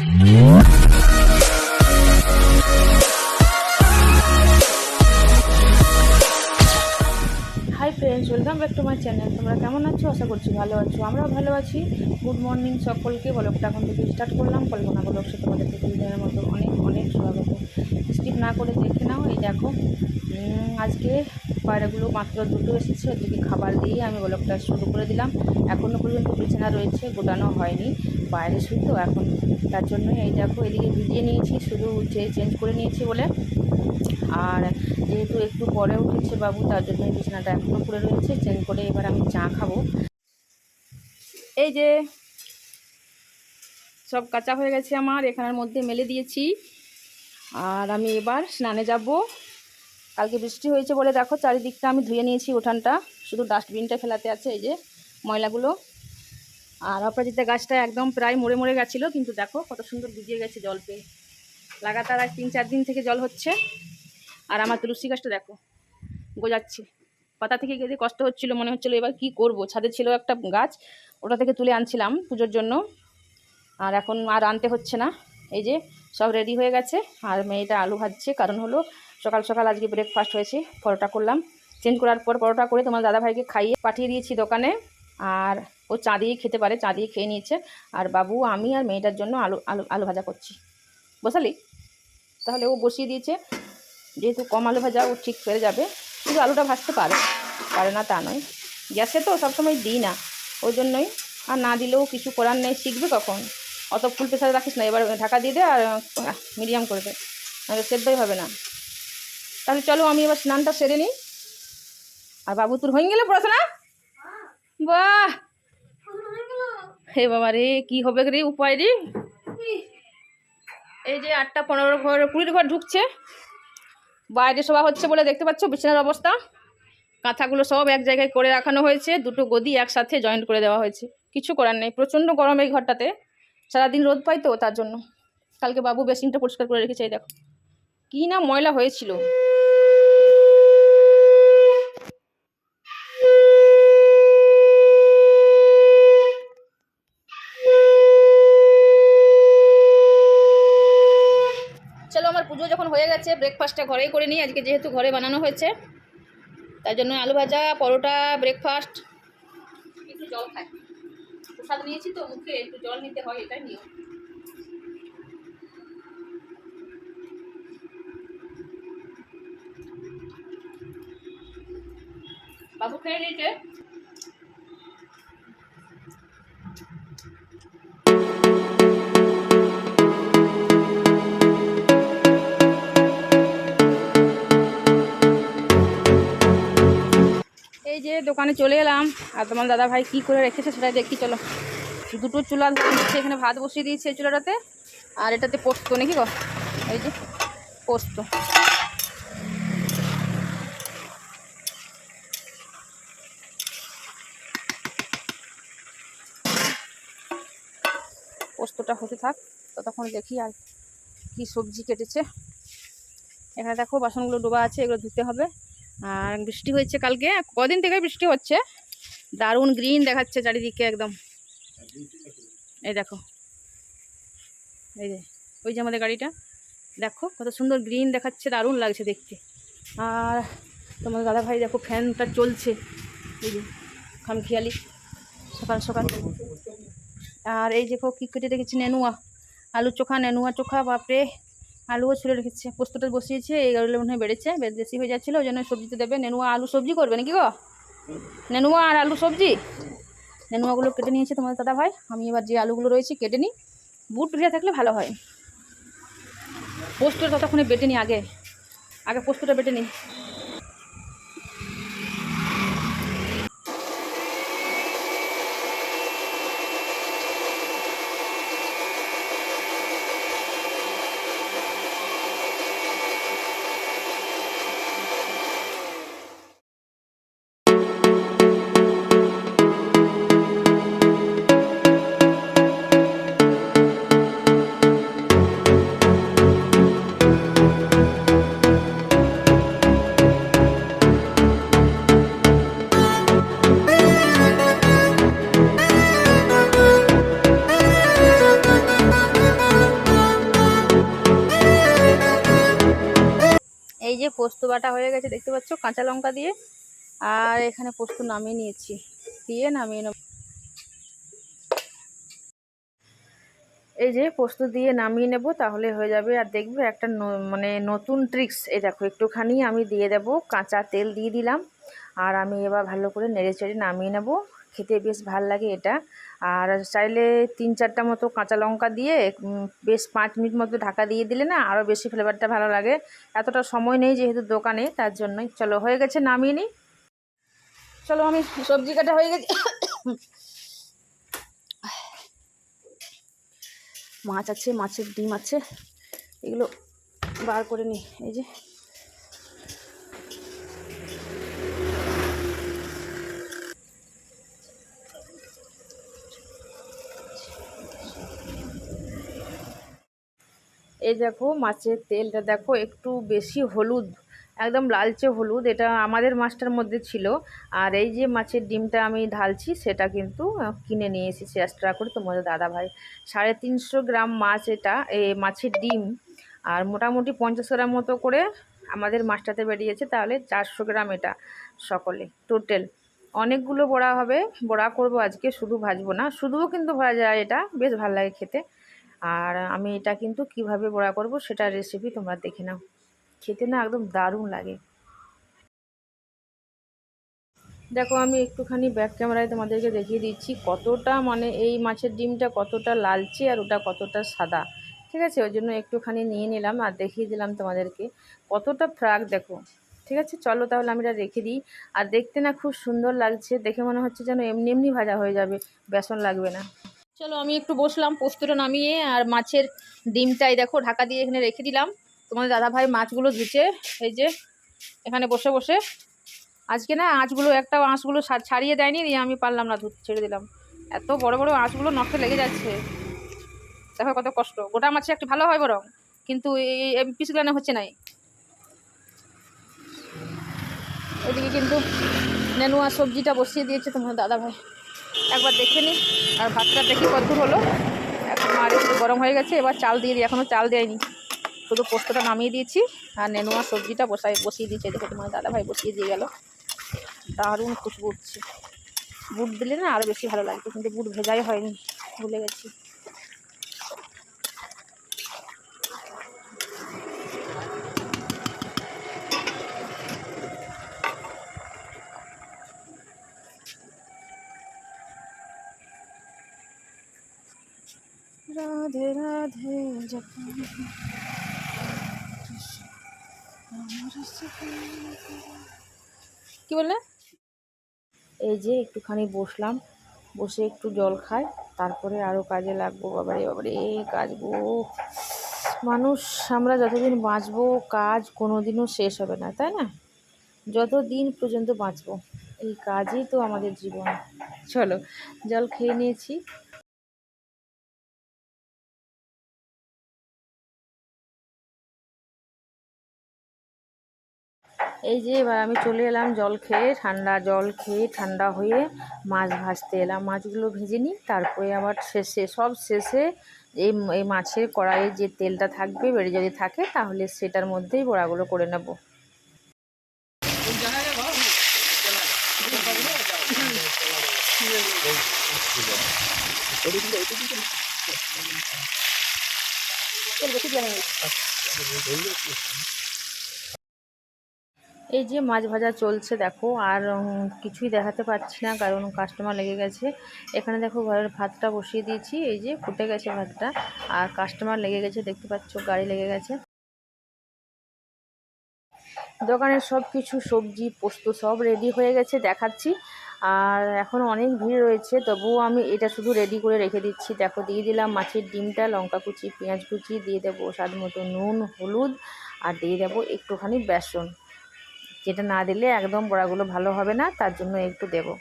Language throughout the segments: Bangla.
Mm-hmm. Welcome back to my channel. তোমরা কেমন আছো? আশা করছি ভালো আছো। আমরাও ভালো আছি। গুড মর্নিং সকলকে। বলকটা এখন থেকে স্টার্ট করলাম। কল্পনা বলক সে তোমাদের প্রতিদিনের মতো অনেক অনেক স্বাগত। স্কিপ না করে দেখে নাও। এই দেখো আজকে পায়রাগুলো মাত্র দুটো এসেছে। ওদেরকে খাবার দিয়ে আমি বলকটা শুরু করে দিলাম। এখনও পর্যন্ত বিছানা রয়েছে, গোটানো হয়নি। বাইরে তো এখন। তার জন্য এই দেখো, এদিকে ভিজিয়ে নিয়েছি। শুধু চেঞ্জ করে নিয়েছি বলে। আর যেহেতু একটু পরে উঠেছে বাবু, তার জন্য বিছানাটা এখনও পড়ে রয়েছে। চেঞ্জ করে এবার আমি চা খাব। এই যে সব কাঁচা হয়ে গেছে আমার, এখানের মধ্যে মেলে দিয়েছি। আর আমি এবার স্নানে যাব। কালকে বৃষ্টি হয়েছে বলে দেখো, চারিদিকটা আমি ধুয়ে নিয়েছি উঠানটা। শুধু ডাস্টবিনটা ফেলাতে আছে এই যে ময়লাগুলো। আর অপরাজিতা গাছটা একদম প্রায় মরে মরে গেছিল, কিন্তু দেখো কত সুন্দর ভিজিয়ে গেছে জল পেয়ে। লাগাতার তিন চার দিন থেকে জল হচ্ছে। আর আমার তুলসী গাছটা দেখো, গোজাচ্ছে। পাতা থেকে গেলে কষ্ট হচ্ছিল, মনে হচ্ছিল এবার কি করব? ছাদে ছিল একটা গাছ, ওটা থেকে তুলে আনছিলাম পুজোর জন্য। আর এখন আর আনতে হচ্ছে না। এই যে সব রেডি হয়ে গেছে। আর মেয়েটা আলু ভাজছে, কারণ হলো সকাল সকাল আজকে ব্রেকফাস্ট হয়েছে, পরোটা করলাম। চেঞ্জ করার পর পরোটা করে তোমার দাদাভাইকে খাইয়ে পাঠিয়ে দিয়েছি দোকানে। আর ও চা দিয়ে খেতে পারে, চা দিয়ে খেয়ে নিয়েছে। আর বাবু, আমি আর মেয়েটার জন্য আলু আলু আলু ভাজা করছি। বসালি? তাহলে ও বসিয়ে দিয়েছে। যেহেতু কম আলু ভাজা ও ঠিক ফেরে যাবে, কিন্তু আলুটা ভাজতে পারে পারে না তা নয়। গ্যাসে তো সবসময় দিই না, ওই জন্যই। আর না দিলেও কিছু করার নেই, শিখবে কখন? অত ফুল প্রেশারে রাখিস না, এবার ঢাকা দিয়ে দে আর মিডিয়াম করে দে, নাহলে সেদ্ধই হবে না। তাহলে চলো আমি এবার স্নানটা সেরে নিই। আর বাবু তোর হয়ে গেলে পড়াশোনা? বাহ! হে বাবা রে, কি হবে রে উপায় রে? এই যে আটটা পনেরো ঘর, কুড়ির ঘর ঢুকছে। বাইরে সভা হচ্ছে বলে দেখতে পাচ্ছ, বিছানার অবস্থা। কাঁথাগুলো সব এক জায়গায় করে রাখানো হয়েছে, দুটো গদি একসাথে জয়েন্ট করে দেওয়া হয়েছে। কিছু করার নেই, প্রচণ্ড গরম এই ঘরটাতে। সারাদিন রোদ পাই তো তার জন্য। কালকে বাবু বেসিনটা পরিষ্কার করে রেখেছে দেখো। কী না ময়লা হয়েছিল চলো আমার পুজো যখন হয়ে গেছে ব্রেকফাস্টটা ঘরেই করে নিই। আজকে যেহেতু ঘরে বানানো হয়েছে তাই জন্য আলু ভাজা, পরোটা ব্রেকফাস্ট একটু জল খাই। প্রসাদ নিয়েছি তো, মুখে একটু জল নিতে হয় এটাই নিয়ম। বাবু খেয়ে নিয়েছে? দোকানে চলে এলাম। আর তোমার দাদা ভাই কী করে রেখেছে সেটা দেখি, চলো। দুটো চুলা দিচ্ছে এখানে ভাত বসিয়ে দিয়েছে এই চুলাটাতে। আর এটাতে পোস্ত নাকি গো? এই যে পোস্ত। পোস্তটা হতে থাক, ততক্ষণ দেখি আর কি সবজি কেটেছে। এখানে দেখো, বাসনগুলো ডোবা আছে, এগুলো ধুতে হবে। আর বৃষ্টি হয়েছে কালকে। কদিন থেকে বৃষ্টি হচ্ছে। দারুণ গ্রিন দেখাচ্ছে চারিদিকে একদম। এই দেখো। এই যে, ওই যে আমাদের গাড়িটা। দেখো, কত সুন্দর গ্রিন দেখাচ্ছে, দারুণ লাগছে দেখতে। আর তোমার দাদা ভাই দেখো ফ্যানটা চলছে। এই যে, খামখেয়ালি। সকাল সকাল। আর এই দেখো, কী কেটে রেখেছি, নেনুয়া। আলু চোখা নেনুয়া চোখা, বাপরে। আলুও ছুলে রেখেছে, পোস্তটা বসিয়েছে, এই গাড়ি মনে হয় বেড়েছে, বেশ হয়ে যাচ্ছিল, ওই জন্য সবজিতে দেবে। নেনুয়া আলু সবজি করবে নাকি গো? নেনুয়া আর আলু সবজি? নেনুয়াগুলো কেটে নিয়েছে তোমাদের দাদা ভাই। আমি এবার যে আলুগুলো রয়েছে কেটে নিই। বুট ভেজা থাকলে ভালো হয়। পোস্তটা ততক্ষণে বেটে নিই আগে। আগে পোস্তটা বেটে নিই। পোস্ত বাটা হয়ে গেছে, দেখতে পাচ্ছ? কাঁচা লঙ্কা দিয়ে। আর এখানে পোস্ত নামিয়ে নিয়েছি। দিয়ে নামিয়ে নেব। এই যে পোস্ত দিয়ে নামিয়ে নেব, তাহলে হয়ে যাবে। আর দেখবে একটা মানে নতুন ট্রিক্স এই দেখো, একটুখানি আমি দিয়ে দেব। কাঁচা তেল দিয়ে দিলাম। আর আমি এবার ভালো করে নেড়ে চেড়ে নামিয়ে নেব। খেতে বেশ ভালো লাগে এটা। আর চাইলে তিন চারটা মতো কাঁচা লঙ্কা দিয়ে বেশ পাঁচ মিনিট মতো ঢাকা দিয়ে দিলে না আরও বেশি ফ্লেভারটা ভালো লাগে। এতটা সময় নেই যেহেতু দোকানে, তার জন্যই। চলো, হয়ে গেছে, নামিয়ে নিই। চলো, আমি সবজি কাটা হয়ে গেছে। মাছ আছে, মাছের ডিম আছে। এগুলো বার করে নিই। এই যে এই দেখো মাছের তেলটা দেখো একটু বেশি হলুদ, একদম লালচে হলুদ, এটা আমাদের মাছটার মধ্যে ছিল। আর এই যে মাছের ডিমটা আমি ঢালছি, সেটা কিন্তু কিনে নিয়ে এসেছি এক্সট্রা করে তোমাদের দাদা ভাই সাড়ে তিনশো গ্রাম মাছ এটা এই মাছের ডিম। আর মোটামুটি পঞ্চাশ গ্রাম মতো করে আমাদের মাছটাতে বেরিয়েছে, তাহলে চারশো গ্রাম এটা সকলে টোটাল অনেকগুলো বড়া হবে, বড়া করব আজকে, শুধু ভাজবো না, শুধুও কিন্তু ভাজা এটা, বেশ ভালো লাগে খেতে। আর আমি এটা কিন্তু কীভাবে বড়া করব সেটা রেসিপি তোমরা দেখে নাও। খেতে না একদম দারুণ লাগে। দেখো, আমি একটুখানি ব্যাক ক্যামেরায় তোমাদেরকে দেখিয়ে দিচ্ছি কতটা মানে এই মাছের ডিমটা কতটা লালচে আর ওটা কতটা সাদা। ঠিক আছে? ওই জন্য একটুখানি নিয়ে নিলাম আর দেখিয়ে দিলাম তোমাদেরকে কতটা ফ্রাক দেখো। ঠিক আছে? চলো তাহলে আমি এটা রেখে দিই। আর দেখতে না খুব সুন্দর লাগছে। দেখে মনে হচ্ছে যেন এমনি এমনি ভাজা হয়ে যাবে। বেসন লাগবে না। চলো, আমি একটু বসলাম, পোস্তটা নামিয়ে আর মাছের ডিমটাই দেখো ঢাকা দিয়ে এখানে রেখে দিলাম। তোমাদের দাদা ভাই মাছগুলো ধুচ্ছে এই যে এখানে বসে বসে। আজকে না আঁচগুলো, একটা আঁশগুলো ছাড়িয়ে দেয়নি, দিয়ে আমি পারলাম না ধুতে, ছেড়ে দিলাম। এত বড় বড় আঁশগুলো নখে লেগে যাচ্ছে। দেখো কত কষ্ট। গোটা মাছে একটু ভালো হয় বরং, কিন্তু এই পিসগুলো হচ্ছে নাই। ওইদিকে কিন্তু নেনুয়া সবজিটা বসিয়ে দিয়েছে তোমার দাদা ভাই একবার দেখে নিই আর ভাতটা দেখি কত হলো। এখন আর একটু গরম হয়ে গেছে, এবার চাল দিয়ে দিই। এখনও চাল দেয়নি। শুধু পোস্তটা নামিয়ে দিয়েছি, আর নেনুয়া সবজিটা বসাই বসিয়ে দিয়েছে। দেখো তোমার দাদাভাই বসিয়ে দিয়ে গেল। দারুণ খুশবু উঠছে বুট দিলে না আরও বেশি ভালো লাগতো কিন্তু বুট ভেজাই হয়নি। ভুলে গেছি। রাধে রাধে কি বললে? এই যে একটুখানি বসলাম, বসে একটু জল খাই, তারপরে আরও কাজে লাগবো, বাবারে বাবারে কাজ গো মানুষ, আমরা যতদিন বাঁচবো, কাজ কোনোদিনও শেষ হবে না, তাই না? যত দিন পর্যন্ত বাঁচবো, এই কাজই তো আমাদের জীবন। চলো, জল খেয়ে নিয়েছি। এই যে এবার আমি চলে এলাম জল খেয়ে, ঠান্ডা জল খেয়ে, ঠান্ডা হয়ে মাছ ভাজতে এলাম মাছগুলো ভেজে নিই, তারপরে আবার শেষে, সব শেষে এই এই মাছের কড়াইয়ে যে তেলটা থাকবে, বেড়ে যদি থাকে, তাহলে সেটার মধ্যেই বড়াগুলো করে নেব। এই যে মাছ ভাজা চলছে, দেখো, আর কিছুই দেখাতে পারছি না, কারণ কাস্টমার লেগে গেছে। এখানে দেখো, ঘরের ভাতটা বসিয়ে দিয়েছি, এই যে ফুটে গেছে ভাতটা, আর কাস্টমার লেগে গেছে, দেখতে পাচ্ছ, গাড়ি লেগে গেছে। দোকানের সব কিছু সবজি, পোস্ত সব রেডি হয়ে গেছে, দেখাচ্ছি। আর এখন অনেক ভিড় রয়েছে, তবুও আমি এটা শুধু রেডি করে রেখে দিচ্ছি। দেখো, দিয়ে দিলাম মাছের ডিমটা, লঙ্কা কুচি, পেঁয়াজ কুচি, দিয়ে দেবো স্বাদ মতো নুন, হলুদ, আর দিয়ে দেবো একটুখানি বেসন। যেটা না দিলে একদম বড়াগুলো ভালো হবে না তার জন্য একটু দেবো।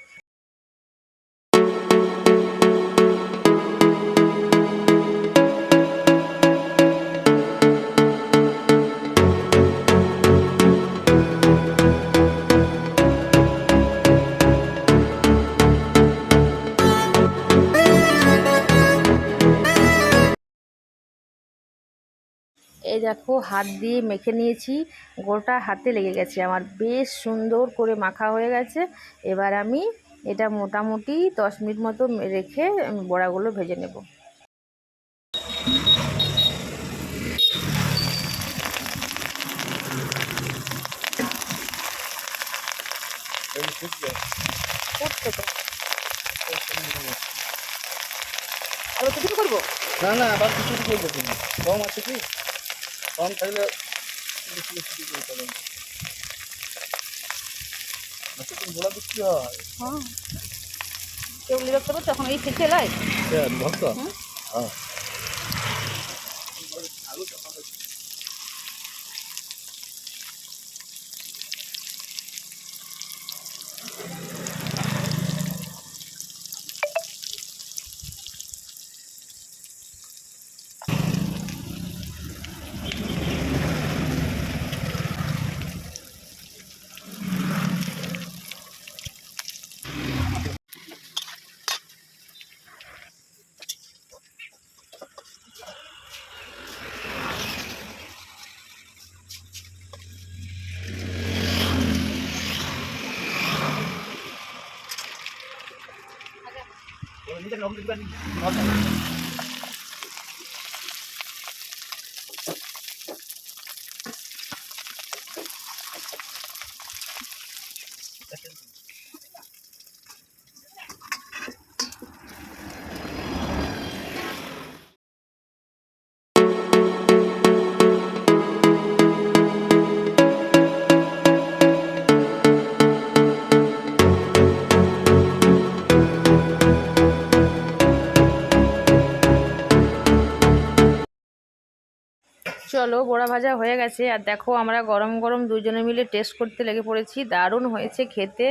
এই দেখো, হাত দিয়ে মেখে নিয়েছি। গোটা হাতে লেগে গেছে আমার। বেশ সুন্দর করে মাখা হয়ে গেছে। এবার আমি এটা মোটামুটি দশ মিনিট মতো রেখে বড়াগুলো ভেজে নেব। কিছু করব না না, আবার কিছু করব তুমি কম আছে কি? কম থাকলে বেশি বেশি করতে হবে আচ্ছা তুমি বলা বিক্রি হয়? হ্যাঁ। কেউ বিরক্ত করছ এখন এই খেতে লাই ভক্ত। হুম। হ্যাঁ চলো, বড়া ভাজা হয়ে গেছে। আর দেখো, আমরা গরম গরম দুজনে মিলে টেস্ট করতে লেগে পড়েছি। দারুণ হয়েছে খেতে।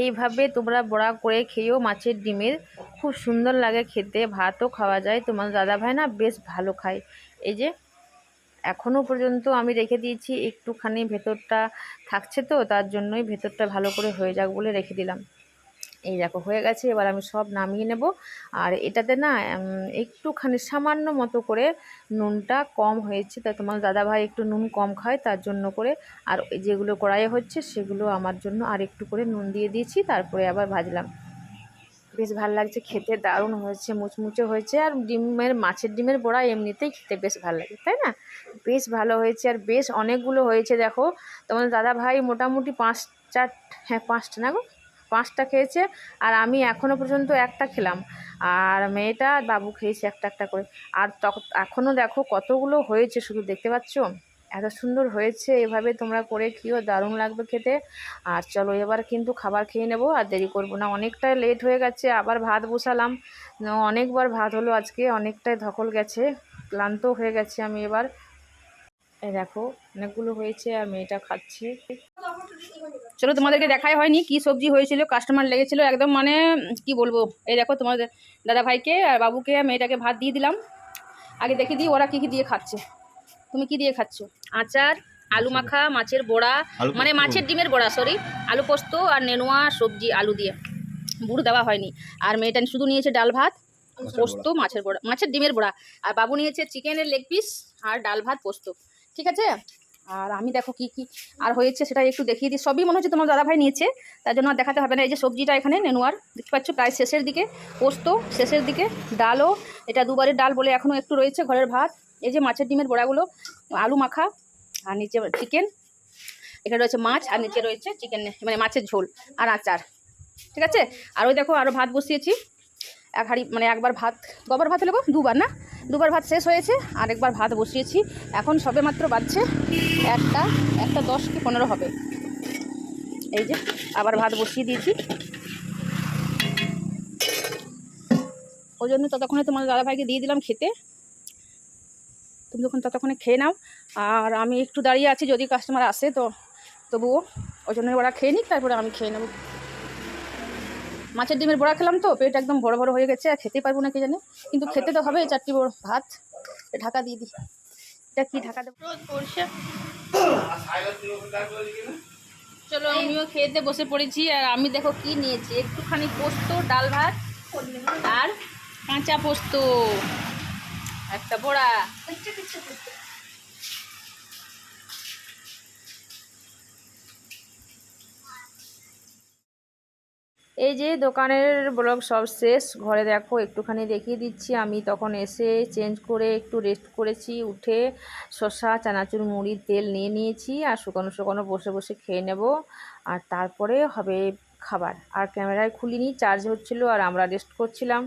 এইভাবে তোমরা বড়া করে খেয়েও মাছের ডিমের খুব সুন্দর লাগে খেতে। ভাতও খাওয়া যায়। তোমার দাদা ভাই না বেশ ভালো খায়। এই যে এখনও পর্যন্ত আমি রেখে দিয়েছি। একটুখানি ভেতরটা থাকছে তো, তার জন্যই ভেতরটা ভালো করে হয়ে যাক বলে রেখে দিলাম। এই দেখো, হয়ে গেছে, এবার আমি সব নামিয়ে নেব। আর এটাতে না একটুখানি সামান্য মতো করে নুনটা কম হয়েছে। তাই তোমার দাদাভাই একটু নুন কম খায়, তার জন্য করে। আর যেগুলো কড়াইয়ে হচ্ছে, সেগুলো আমার জন্য আর একটু করে নুন দিয়ে দিয়েছি, তারপরে আবার ভাজলাম। বেশ ভালো লাগছে, খেতে দারুণ হয়েছে, মুচমুচে হয়েছে। আর ডিমের, মাছের ডিমের বড়া এমনিতেই খেতে বেশ ভালো লাগে, তাই না? বেশ ভালো হয়েছে, আর বেশ অনেকগুলো হয়েছে, দেখো। তোমার দাদা ভাই মোটামুটি পাঁচ চার হ্যাঁ পাঁচটা না গো? পাঁচটা খেয়েছে আর আমি এখনও পর্যন্ত একটা খেলাম। আর মেয়েটা আর বাবু খেয়েছে একটা একটা করে। আর এখনও দেখো কতগুলো হয়েছে, শুধু দেখতে পাচ্ছ? এত সুন্দর হয়েছে, এভাবে তোমরা করে খেয়েও দারুণ লাগবে খেতে। আর চলো এবার কিন্তু খাবার খেয়ে নেব, আর দেরি করব না। অনেকটাই লেট হয়ে গেছে, আবার ভাত বসালাম। অনেকবার ভাত হলো আজকে, অনেকটাই ধকল গেছে ক্লান্ত হয়ে গেছে আমি এবার। দেখো অনেকগুলো হয়েছে আর মেয়েটা খাচ্ছে। চলো তোমাদেরকে দেখাই হয়নি কি সবজি হয়েছিল কাস্টমার লেগেছিল একদম মানে কি বলব? এই দেখো তোমাদের দাদা ভাইকে আর বাবুকে মেয়েটাকে ভাত দিয়ে দিলাম। আগে দেখে দিই ওরা কি কি দিয়ে খাচ্ছে। তুমি কি দিয়ে খাচ্ছ? আচার আলু মাখা মাছের বড়া মানে মাছের ডিমের বড়া সরি আলু পোস্ত আর নেনুয়া সবজি আলু দিয়ে। বুড় দেওয়া হয়নি। আর মেয়েটা শুধু নিয়েছে ডাল ভাত পোস্ত মাছের বড়া মাছের ডিমের বড়া। আর বাবু নিয়েছে চিকেনের লেগ পিস আর ডাল ভাত পোস্ত। ঠিক আছে? আর আমি দেখো কি কি আর হয়েছে সেটা একটু দেখিয়ে দিই। সবই মনে হচ্ছে তোমার দাদাভাই নিয়েছে, তার জন্য আর দেখাতে হবে না। এই যে সবজিটা এখানে, নেনুয়ার, দেখতে পাচ্ছ প্রায় শেষের দিকে, পোস্ত, শেষের দিকে, ডালও, এটা দুবারের ডাল বলে এখনও একটু রয়েছে ঘরের ভাত। এই যে মাছের ডিমের বড়াগুলো, আলু মাখা, আর নিচে চিকেন, এখানে রয়েছে মাছ, আর নিচে রয়েছে চিকেন মানে মাছের ঝোল আর আচার। ঠিক আছে? আর ওই দেখো আরও ভাত বসিয়েছি। এক হাঁড়ি মানে একবার ভাত কবার ভাত লেগো দুবার না? দুবার ভাত শেষ হয়েছে আর একবার ভাত বসিয়েছি। এখন সবে মাত্র বাজছে একটা একটা দশ কি পনেরো হবে। এই যে, আবার ভাত বসিয়ে দিয়েছি। ওই জন্য ততক্ষণে তোমার দাদাভাইকে দিয়ে দিলাম খেতে। তুমি যখন ততক্ষণে খেয়ে নাও। আর আমি একটু দাঁড়িয়ে আছি, যদি কাস্টমার আসে তো তবুও ওই জন্য ওরা খেয়ে নিক, তারপরে আমি খেয়ে নেব। মাছের ডিমের বড়া খেলাম তো পেট একদম বড় বড় হয়ে গেছে আর খেতে পারব না কি জানে। কিন্তু খেতে তো হবে চারটি বড় ভাত ঢাকা দিয়ে দিই। এটা কি ঢাকা দেবো? চলো আমিও খেতে বসে পড়েছি আর আমি দেখো কি নিয়েছি। একটুখানি পোস্ত ডাল ভাত আর কাঁচা পোস্ত একটা বড়া। এই যে দোকানের ব্লগ সব শেষ, ঘরে দেখো একটুখানি দেখিয়ে দিচ্ছি। আমি তখন এসে চেঞ্জ করে একটু রেস্ট করেছি, উঠে শসা, চানাচুর মুড়ির তেল নিয়ে নিয়েছি আর শুকনো শুকনো বসে বসে খেয়ে নেব। আর তারপরে হবে খাবার। আর ক্যামেরায় খুলিনি চার্জ হচ্ছিল আর আমরা রেস্ট করছিলাম।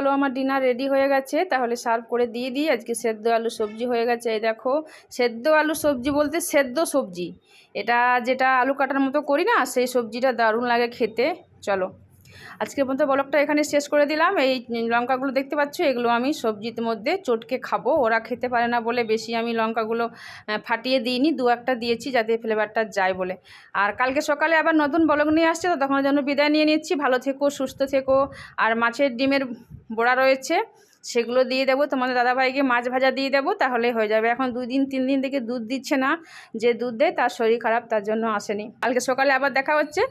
চলো, আমার ডিনার রেডি হয়ে গেছে। তাহলে সার্ভ করে দিয়ে দিই। আজকে সেদ্ধ আলু সবজি হয়ে গেছে, এই দেখো। সেদ্ধ আলু সবজি বলতে সেদ্ধ সবজি। এটা যেটা আলু কাটার মতো করি না, সেই সবজিটা দারুণ লাগে খেতে। চলো। আজকের পর্যন্ত ব্লগটা এখানে শেষ করে দিলাম। এই লঙ্কাগুলো দেখতে পাচ্ছ, এগুলো আমি সবজির মধ্যে চটকে খাব। ওরা খেতে পারে না বলে বেশি আমি লঙ্কাগুলো ফাটিয়ে দিইনি, দু একটা দিয়েছি যাতে ফ্লেভারটা যায় বলে। আর কালকে সকালে আবার নতুন ব্লগ নিয়ে আসছে, তো তখন জন্য বিদায় নিয়ে নিচ্ছি। ভালো থেকো, সুস্থ থেকো। আর মাছের ডিমের বড়া রয়েছে, সেগুলো দিয়ে দেবো। তোমাদের দাদাভাইকে মাছ ভাজা দিয়ে দেবো, তাহলে হয়ে যাবে। এখন দুই দিন, তিন দিন থেকে দুধ দিচ্ছে না। যে দুধ দেয়, তার শরীর খারাপ, তার জন্য আসেনি। কালকে সকালে আবার দেখা হচ্ছে।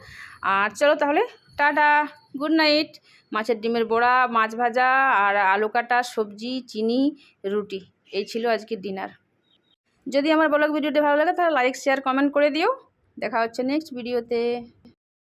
আর চলো তাহলে, টাটা! গুড নাইট মাছের ডিমের বড়া, মাছ ভাজা আর আলু কাটা, সবজি, চিনি, রুটি। এই ছিল আজকে ডিনার। যদি আমার ব্লগ ভিডিওটি ভালো লাগে তাহলে লাইক শেয়ার কমেন্ট করে দিও। দেখা হচ্ছে নেক্সট ভিডিওতে